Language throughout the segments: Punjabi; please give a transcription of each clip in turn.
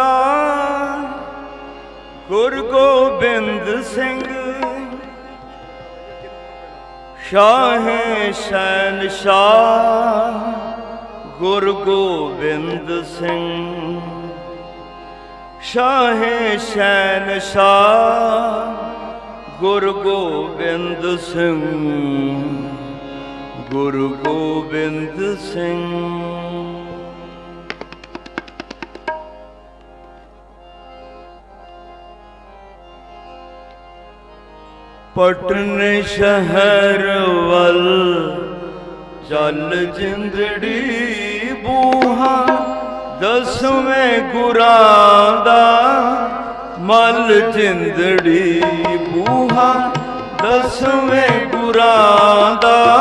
ਹਕ ਗੁਰ ਗੋਬਿੰਦ ਸਿੰਘ, ਸ਼ਾਹ ਸ਼ੈਨ ਸ਼ਾਹ ਗੁਰ ਗੋਬਿੰਦ ਸਿੰਘ, ਸ਼ਾਹ ਸ਼ੈਨ ਸ਼ਾਹ ਗੁਰ ਗੋਬਿੰਦ ਸਿੰਘ, ਗੁਰੂ ਗੋਬਿੰਦ ਸਿੰਘ। ਪਟਨ ਸ਼ਹਿਰ ਵੱਲ। ਚੱਲ ਜਿੰਦੜੀ ਬੂਹਾ ਦਸਵੇਂ ਗੁਰਾਂ ਦਾ। ਮਲ ਜਿੰਦੜੀ ਬੂਹਾ ਦਸਵੇਂ ਗੁਰਾਂ ਦਾ।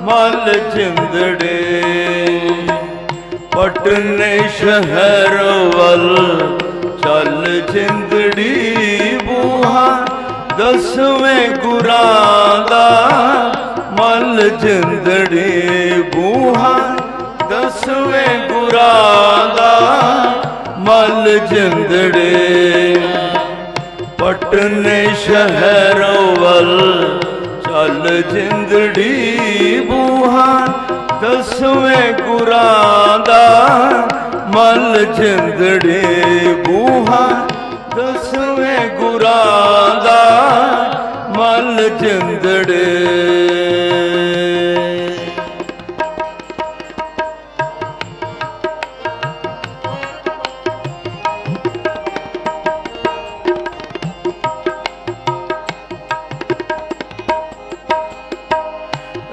ਮਲ ਜਿੰਦੜੇ। ਪਟਨ ਸ਼ਹਿਰ ਵੱਲ। ਚੱਲ ਜਿੰਦੜੀ ਬੂਹਾ ਦਸਵੇਂ ਗੁਰਾਂ ਦਾ ਮਲ ਜਿੰਦੜੀ ਬੂਹਾ। ਦਸਵੇਂ ਗੁਰਾਂ ਦਾ ਮਲ ਜਿੰਦੜੇ। ਪਟਨ ਸ਼ਹਿਰ ਵੱਲ ਚੱਲ ਜਿੰਦੜੀ ਬੂਹਾ। ਦਸਵੇਂ ਗੁਰਾਂ ਦਾ ਮਲ ਜਿੰਦੜੇ ਮਲ ਜਿੰਦੜੇ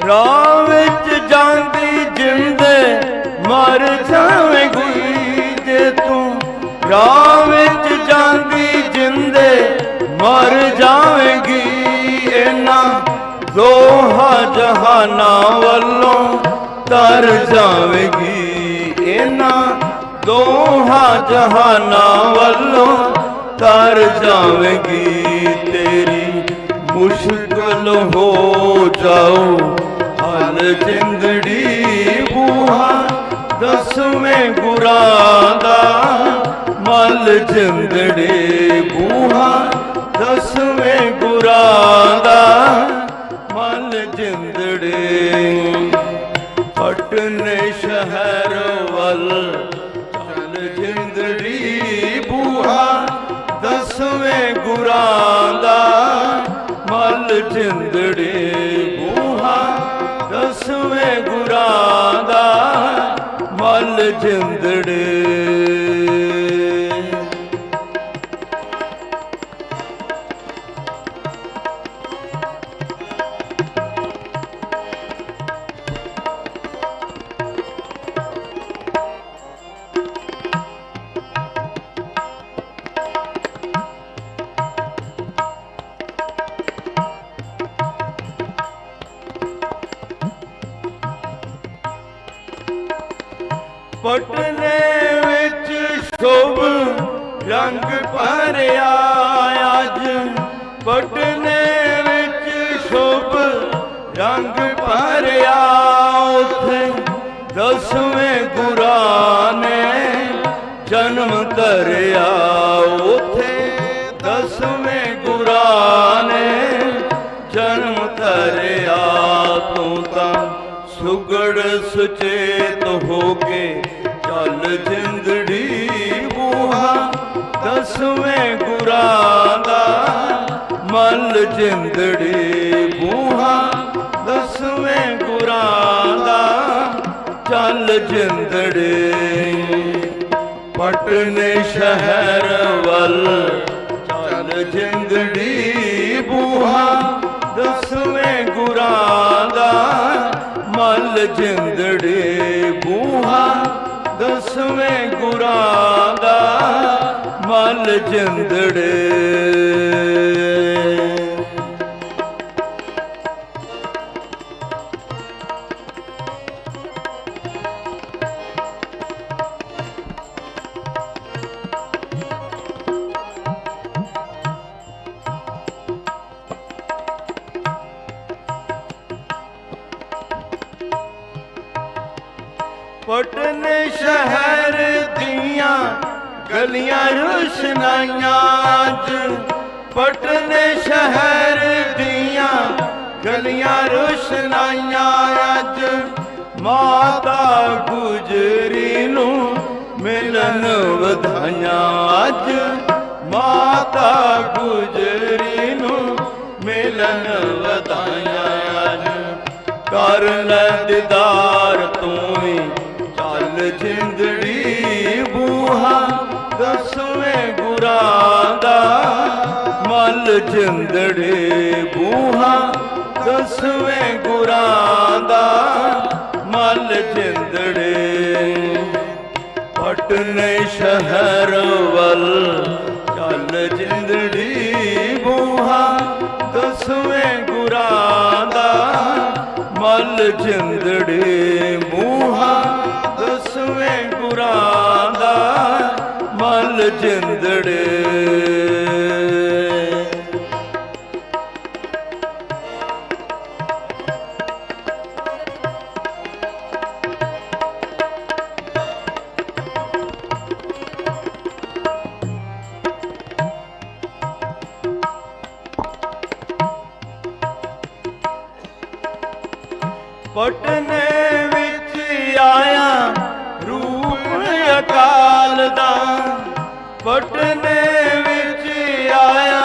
ਰਾਹ ਵਿੱਚ ਜਾਂਦੀ ਜਿੰਦੇ ਮਰ ਜਾਵੇਂਗੀ ਜੇ ਤੂੰ ਰਾਹ ਜਹਾਨਾਂ ਵੱਲੋਂ ਤਰ ਜਾਵੇਂਗੀ ਇਹਨਾਂ ਦੋਹਾਂ ਜਹਾਨਾਂ ਵੱਲੋਂ ਤਰ ਜਾਵੇਗੀ ਤੇਰੀ ਮੁਸ਼ਕਲ ਹੋ ਜਾਓ ਹਲ ਜਿੰਦੜੀ ਬੂਹਾ ਦਸਵੇਂ ਗੁਰਾਂ ਦਾ ਮਲ ਜਿੰਦੜੇ ਬੂਹਾ ਦਸਵੇਂ ਗੁਰਾਂ ਦਾ ਚੱਲ ਜਿੰਦੜੀ ਬੂਹਾ ਦਸਵੇਂ ਗੁਰਾਂ ਦਾ। ਮਲ ਜਿੰਦੜੇ ਬੂਹਾ ਦਸਵੇਂ ਗੁਰਾਂ ਦਾ। ਮਲ ਜਿੰਦੜੇ ਰੰਗ ਭਰਿਆ ਉਥੇ। ਦਸਵੇਂ ਗੁਰਾਂ ਨੇ ਜਨਮ ਧਰਿਆ ਉਥੇ। ਦਸਵੇਂ ਗੁਰਾਂ ਨੇ ਜਨਮ ਧਰਿਆ। ਤੂੰ ਤਾਂ ਸੁਗੜ ਸੁਚੇਤ ਹੋ ਕੇ ਚੱਲ ਜਿੰਦੜੀ ਬੂਹਾ। ਦਸਵੇਂ ਗੁਰਾਂ ਦਾ ਮਲ ਜਿੰਦੜੀ ਬੂਹਾ। ਚੱਲ ਜਿੰਦੜੇ। ਪਟਨ ਸ਼ਹਿਰ ਵੱਲ ਚੱਲ ਜਿੰਦੜੀ ਬੂਹਾ ਦਸਵੇਂ ਗੁਰਾਂ ਦਾ ਮਲ ਜਿੰਦੜੇ ਬੂਹਾ ਦਸਵੇਂ ਗੁਰਾਂ ਦਾ ਮਲ ਜਿੰਦੜੇ। ਪਟਨ ਸ਼ਹਿਰ ਦੀਆਂ ਗਲੀਆਂ ਰੁਸ਼ਨਾਈਆਂ ਅੱਜ ਪਟਨ ਸ਼ਹਿਰ ਦੀਆਂ ਗਲੀਆਂ ਰੁਸ਼ਨਾਈਆਂ ਅੱਜ ਮਾਤਾ ਗੁਜਰੀ ਨੂੰ ਮਿਲਨ ਵਧਾਈਆਂ ਅੱਜ। ਮਾਤਾ ਗੁਜਰੀ ਨੂੰ ਮਿਲਨ ਵਧਾਈਆਂ ਅੱਜ। ਕਰ ਲੈ ਦੀਦਾਰ ਜਿੰਦੜੀ ਬੂਹਾ, ਦਸਵੇਂ ਗੁਰਾਂ ਦਾ। ਮਲ ਜਿੰਦੜੇ ਬੂਹਾ, ਦਸਵੇਂ ਗੁਰਾਂ ਦਾ। ਮਲ ਜਿੰਦੜੇ ਪਟਨੇ ਸ਼ਹਿਰ ਵੱਲ। ਚੱਲ ਜਿੰਦੜੀ ਬੂਹਾ, ਦਸਵੇਂ ਗੁਰਾਂ ਦਾ। ਮਲ ਜਿੰਦੜੇ ਜਿੰਦੜੇ। ਪਟਨੇ ਵਿੱਚ ਆਇਆ ਪਟਨੇ ਵਿੱਚ ਆਇਆ।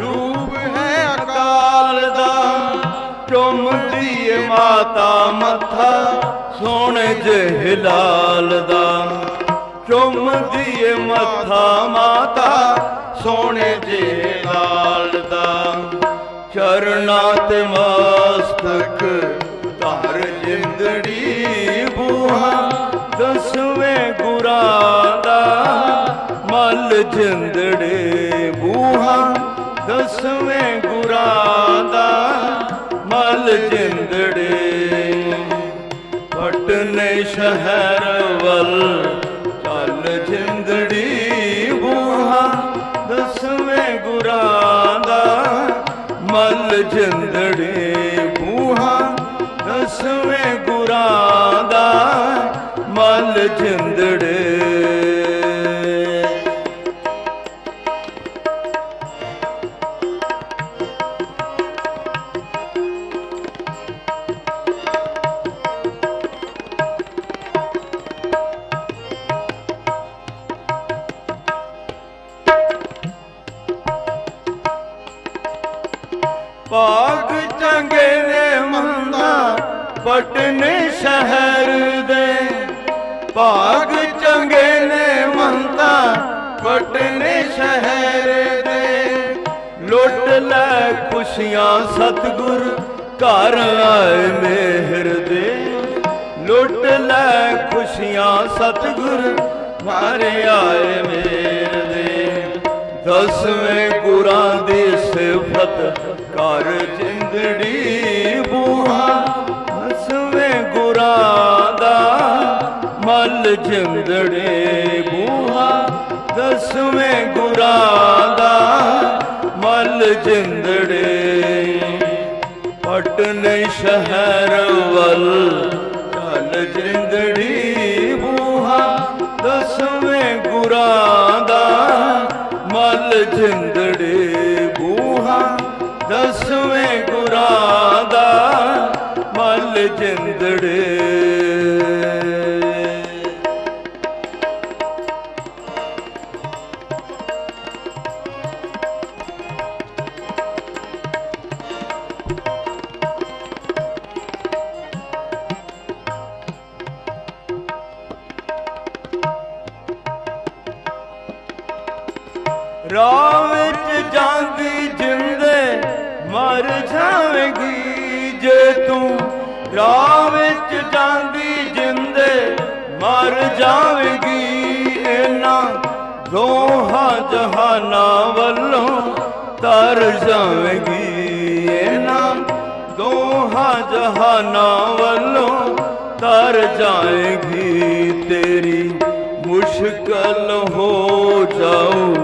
ਰੂਪ ਹੈ ਅਕਾਲ ਦਾ। ਚੁੰਮਦੀ ਏ ਮਾਤਾ ਮੱਥਾ, ਸੋਹਣੇ ਜਿਹੇ ਲਾਲ ਦਾ। ਚੁੰਮਦੀ ਏ ਮੱਥਾ ਮਾਤਾ, ਸੋਹਣੇ ਜਿਹੇ ਲਾਲ ਦਾ। ਚਰਨਾਂ ਤੇ ਮਸਤਕ ਧਰ ਜਿੰਦੜੀ ਬੂਹਾ, ਦਸਵੇਂ ਗੁਰਾਂ ਮਲ ਜਿੰਦੜੇ ਬੂਹਾ ਦਸਵੇਂ ਗੁਰਾਂ ਦਾ ਮਲ ਜਿੰਦੜੇ। ਪਟਨੇ ਸ਼ਹਿਰ ਵੱਲ ਚੱਲ ਜਿੰਦੜੀ ਬੂਹਾ ਦਸਵੇਂ ਗੁਰਾਂ ਦਾ ਮਲ ਜਿੰਦੜੇ। ਬੂਹਾ ਦਸਵੇਂ ਗੁਰਾਂ ਦਾ ਮਲ ਜਿੰਦੜੇ। ਪਟਨੇ ਸ਼ਹਿਰ ਦੇ ਭਾਗ ਚੰਗੇ ਨੇ ਮੰਦਾ ਪਟਨੇ ਸ਼ਹਿਰ ਦੇ। ਲੁੱਟ ਲੈ ਖੁਸ਼ੀਆਂ ਸਤਗੁਰ, ਘਰ ਆਏ ਮਿਹਰ ਦੇ। ਲੁੱਟ ਲੈ ਖੁਸ਼ੀਆਂ ਸਤਗੁਰ, ਘਰ ਆਏ ਮਿਹਰ ਦੇ। ਦਸਵੇਂ ਗੁਰਾਂ ਦੀ ਸਿਫਤ ਕਰ ਜਿੰਦੜੀ ਮਲ ਜਿੰਦੜੇ ਬੂਹਾ, ਦਸਵੇਂ ਗੁਰਾਂ ਦਾ ਮਲ ਜਿੰਦੜੇ ਪਟਨੇ ਸ਼ਹਿਰ ਵੱਲ ਚੱਲ ਜਿੰਦੜੀ ਬੂਹਾ, ਦਸਵੇਂ ਗੁਰਾਂ ਦਾ ਮਲ ਜਿੰਦੜੇ ਬੂਹਾ, ਦਸਵੇਂ ਗੁਰਾਂ ਦਾ ਮਲ ਜਿੰਦੜੇ ਦੋਹਾਂ ਜਹਾਨਾਂ ਵੱਲੋਂ ਤਰ ਜਾਵੇਂਗੀ ਇਹਨਾਂ ਦੋਹਾਂ ਜਹਾਨਾਂ ਵੱਲੋਂ ਤਰ ਜਾਏਗੀ ਤੇਰੀ। ਮੁਸ਼ਕਲ ਹੋ ਜਾਊ।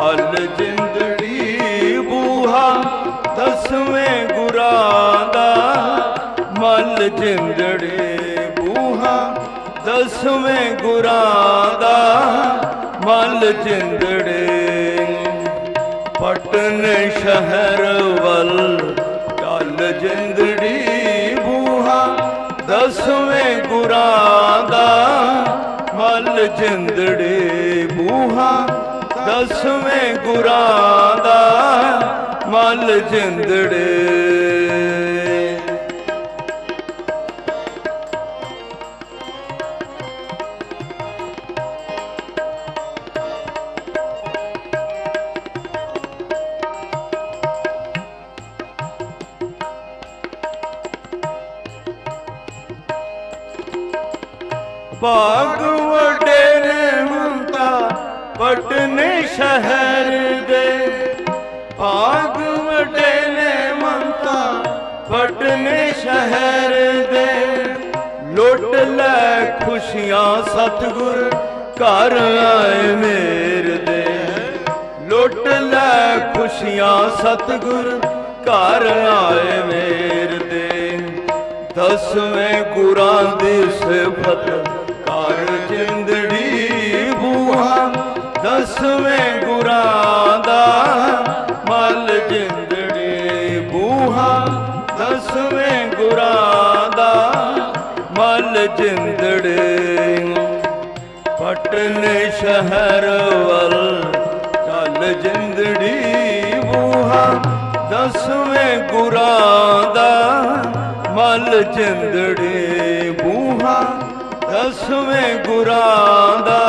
ਹਲ ਜਿੰਦੜੀ ਬੂਹਾ ਦਸਵੇਂ ਗੁਰਾ ਦਾ। ਮਲ ਜਿੰਦੜੇ ਬੂਹਾ ਦਸਵੇਂ ਗੁਰਾ ਦਾ। ਮਲ ਜਿੰਦੜੇ। ਪਟਨ ਸ਼ਹਿਰ ਵੱਲ ਚੱਲ ਜਿੰਦੜੀ ਬੂਹਾ, ਦਸਵੇਂ ਗੁਰਾਂ ਦਾ ਮਲ ਜਿੰਦੜੇ ਬੂਹਾ, ਦਸਵੇਂ ਗੁਰਾਂ ਦਾ ਮਲ ਜਿੰਦੜੇ। ਭਾਗ ਵੱਡੇ ਨੇ ਮਮਤਾ ਪਟਨੇ ਸ਼ਹਿਰ ਦੇ। ਭਾਗ ਵੱਡੇ ਨੇ ਮਮਤਾ ਪਟਨੇ ਸ਼ਹਿਰ ਦੇ। ਲੁੱਟ ਲੈ ਖੁਸ਼ੀਆਂ ਸਤਗੁਰ, ਘਰ ਆਏ ਮੇਰ ਦੇ। ਲੁੱਟ ਲੈ ਖੁਸ਼ੀਆਂ ਸਤਗੁਰ, ਘਰ ਆਏ ਮੇਰ ਦੇ। ਦਸਵੇਂ ਗੁਰਾਂ ਦੀ ਸਿਫਤ ਜਿੰਦੜੀ ਬੂਹਾ, ਦਸਵੇਂ ਗੁਰਾਂ ਦਾ ਮਲ ਜਿੰਦੜੀ ਬੂਹਾ, ਦਸਵੇਂ ਗੁਰਾਂ ਦਾ ਮਲ ਜਿੰਦੜੇ। ਪਟਨ ਸ਼ਹਿਰ ਵੱਲ ਚੱਲ ਜਿੰਦੜੀ ਬੂਹਾ, ਦਸਵੇਂ ਗੁਰਾਂ ਦਾ ਮਲ ਜਿੰਦੜੇ ਬੂਹਾ ਦਸਵੇਂ ਗੁਰਾਂ ਦਾ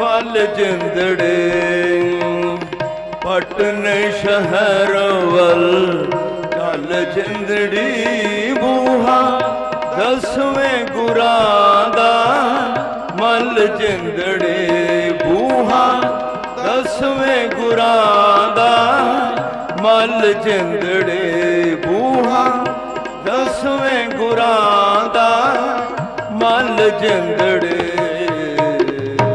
ਮਲ ਜਿੰਦੜੇ। ਪਟਨ ਸ਼ਹਿਰ ਵੱਲ ਚੱਲ ਜਿੰਦੜੀ ਬੂਹਾ। ਦਸਵੇਂ ਗੁਰਾਂ ਦਾ ਮਲ ਜਿੰਦੜੇ ਬੂਹਾ। ਦਸਵੇਂ ਗੁਰਾਂ ਦਾ ਮਲ ਜਿੰਦੜੇ ਬੂਹਾ। ਦਸਵੇਂ ਗੁਰਾਂ ਦਾ ਮਲ ਜਿੰਦੜੇ